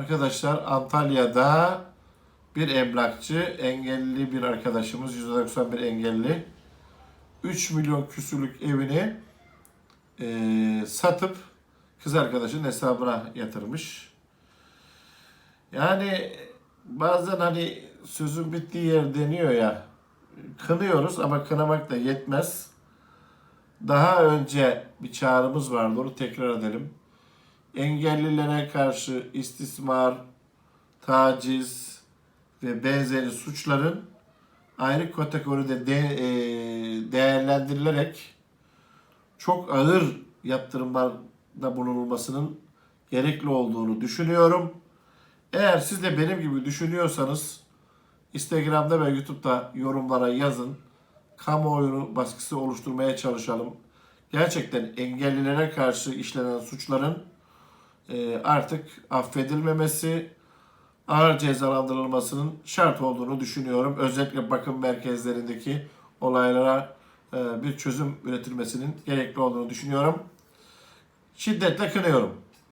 Arkadaşlar Antalya'da bir emlakçı, engelli bir arkadaşımız, 191 engelli 3 milyon küsürlük evini eee, satıp kız arkadaşının hesabına yatırmış. Yani bazen hani sözün bittiği yer deniyor ya, kınıyoruz ama kınamak da yetmez. Daha önce bir çağrımız vardı, onu tekrar edelim. Engellilere karşı istismar, taciz ve benzeri suçların ayrı kategoride de, e, değerlendirilerek çok ağır yaptırımlarda bulunulmasının gerekli olduğunu düşünüyorum. Eğer siz de benim gibi düşünüyorsanız Instagram'da ve YouTube'da yorumlara yazın. Kamuoyu baskısı oluşturmaya çalışalım. Gerçekten engellilere karşı işlenen suçların artık affedilmemesi, ağır cezalandırılmasının şart olduğunu düşünüyorum. Özellikle bakım merkezlerindeki olaylara e, bir çözüm üretilmesinin gerekli olduğunu düşünüyorum. Şiddetle kınıyorum.